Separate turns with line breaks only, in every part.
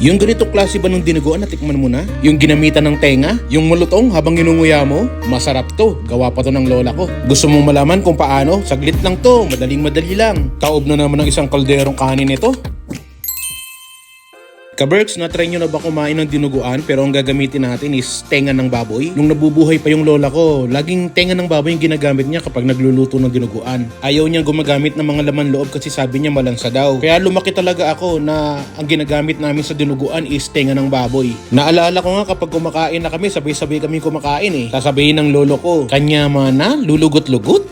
Yung ganito klase ba ng dinuguan natikman mo na? Yung ginamitan ng tenga? Yung mulutong habang ginunguya mo? Masarap to. Gawa pa to ng lola ko. Gusto mong malaman kung paano? Saglit lang to. Madaling madali lang. Taob na naman ng isang kalderong kanin ito. Kaberks, na-try nyo na ba kumain ng dinuguan pero ang gagamitin natin is tenga ng baboy? Nung nabubuhay pa yung lola ko, laging tenga ng baboy yung ginagamit niya kapag nagluluto ng dinuguan. Ayaw niyang gumagamit ng mga laman loob kasi sabi niya malansa daw. Kaya lumaki talaga ako na ang ginagamit namin sa dinuguan is tenga ng baboy. Naalala ko nga kapag kumakain na kami, sabay-sabay kami kumakain eh. Sasabihin ng lolo ko, kanya mana, lulugot-lugot?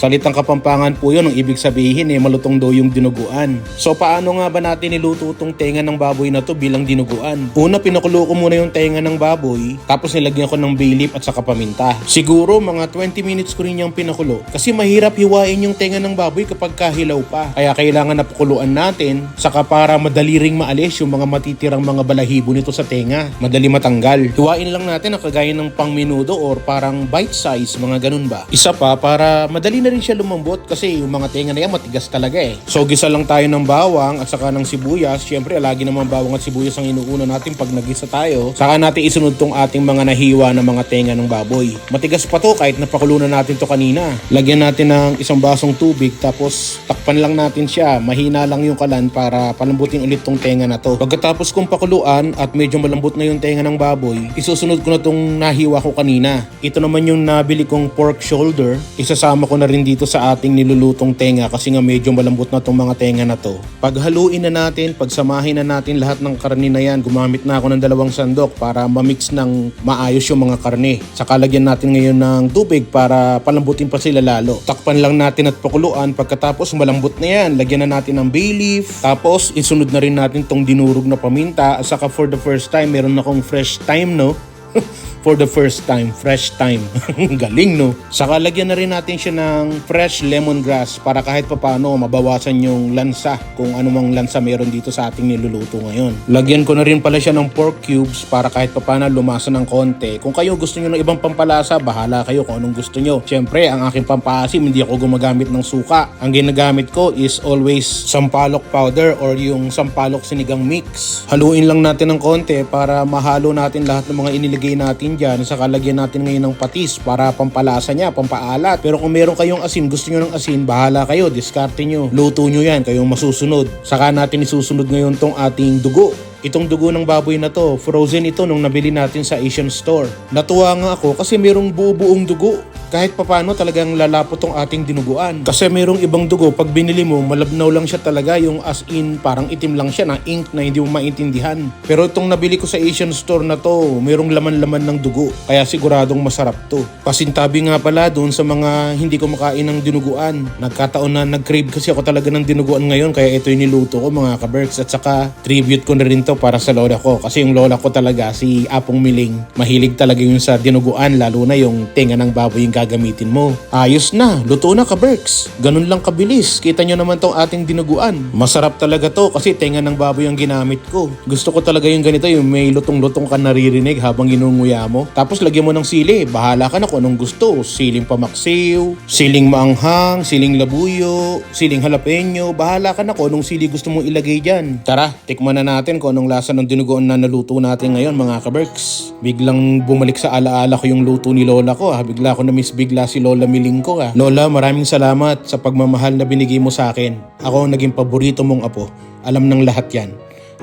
Salitang kapampangan po yun, ang ibig sabihin eh, malutong daw yung dinuguan. So paano nga ba natin niluto tong tenga ng baboy na to bilang dinuguan? Una, pinakulo ko muna yung tenga ng baboy, tapos nilagyan ko ng bay leaf at saka paminta. Siguro mga 20 minutes ko rin yung pinakulo. Kasi mahirap hiwain yung tenga ng baboy kapag kahilaw pa. Kaya kailangan na pakuluan natin, saka para madali ring maalis yung mga matitirang mga balahibo nito sa tenga. Madali matanggal. Hiwain lang natin ang kagaya ng pang minudo or parang bite size, mga ganun ba. Isa pa, para madali na rin siya lumambot kasi yung mga tenga na yan matigas talaga eh. So gisa lang tayo ng bawang at saka ng sibuyas. Siyempre, lagi naman bawang at sibuyas ang inuuna natin pag nagisa tayo. Saka natin isunod tong ating mga nahiwa na mga tenga ng baboy. Matigas pa to kahit napakulo na natin to kanina. Lagyan natin ng isang basong tubig tapos takpan lang natin siya. Mahina lang yung kalan para palambutin ulit tong tenga na to. Pagkatapos kong pakuluan at medyo malambot na yung tenga ng baboy, isusunod ko na tong nahiwa ko kanina. Ito naman yung nabili kong pork shoulder. Isasama ko na rin dito sa ating nilulutong tenga kasi nga medyo malambot na tong mga tenga na to. Paghaluin na natin, pagsamahin na natin lahat ng karne na yan, gumamit na ako ng dalawang sandok para mamix ng maayos yung mga karne. Saka lagyan natin ngayon ng tubig para palambutin pa sila lalo. Takpan lang natin at pakuluan pagkatapos malambot na yan. Lagyan na natin ng bay leaf. Tapos isunod na rin natin tong dinurog na paminta. At saka for the first time, meron akong fresh thyme no. for the first time, fresh time. Galing no? Saka lagyan na rin natin siya ng fresh lemongrass para kahit papano mabawasan yung lansa kung anumang lansa meron dito sa ating niluluto ngayon. Lagyan ko na rin pala siya ng pork cubes para kahit papano lumasa ng konti. Kung kayo gusto nyo ng ibang pampalasa, bahala kayo kung anong gusto nyo. Siyempre, ang aking pampasim, hindi ako gumagamit ng suka. Ang ginagamit ko is always sampalok powder or yung sampalok sinigang mix. Haluin lang natin ng konti para mahalo natin lahat ng mga inilagay natin dyan. Saka lagyan natin ngayon ng patis para pampalasa niya, pampaalat. Pero kung meron kayong asin, gusto nyo ng asin, bahala kayo, diskarte nyo. Luto nyo yan, kayong masusunod. Saka natin isusunod ngayon tong ating dugo. Itong dugo ng baboy na to, frozen ito nung nabili natin sa Asian store. Natuwa nga ako kasi merong buo-buong dugo. Kahit papano talagang lalapot tong ating dinuguan. Kasi merong ibang dugo, pag binili mo, malabnaw lang siya talaga yung as in parang itim lang siya na ink na hindi mo maintindihan. Pero itong nabili ko sa Asian store na to, merong laman-laman ng dugo. Kaya siguradong masarap to. Pasintabi nga pala doon sa mga hindi kumakain ng dinuguan. Nagkataon na nag-crave kasi ako talaga ng dinuguan ngayon kaya ito yung niluto ko mga kaberks. At saka tribute ko na rin to para sa lola ko. Kasi yung lola ko talaga si Apong Miling. Mahilig talaga yun sa dinuguan lalo na yung tenga ng baboy yung gagamitin mo. Ayos na, luto na kaberks. Ganun lang kabilis. Kita nyo naman tong ating dinuguan. Masarap talaga to kasi tenga ng baboy ang ginamit ko. Gusto ko talaga yung ganito, yung may lutong-lutong ka naririnig habang ginunguya mo. Tapos lagyan mo ng sili. Bahala ka na kung anong gusto. Siling pamaksiw, siling maanghang, siling labuyo, siling jalapeno. Bahala ka na kung anong sili gusto mong ilagay dyan. Tara, tikman na natin kung anong lasa ng dinuguan na naluto natin ngayon mga kaberks. Biglang bumalik sa alaala ko yung luto ni Lola ko ha. Bigla ko na-miss bigla si Lola Miling ko ha. Lola, maraming salamat sa pagmamahal na binigay mo sa akin. Ako ang naging paborito mong apo. Alam ng lahat yan.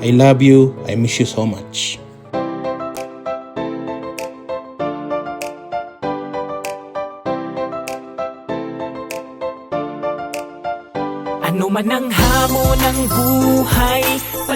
I love you. I miss you so much.
Ano man ang hamon ng buhay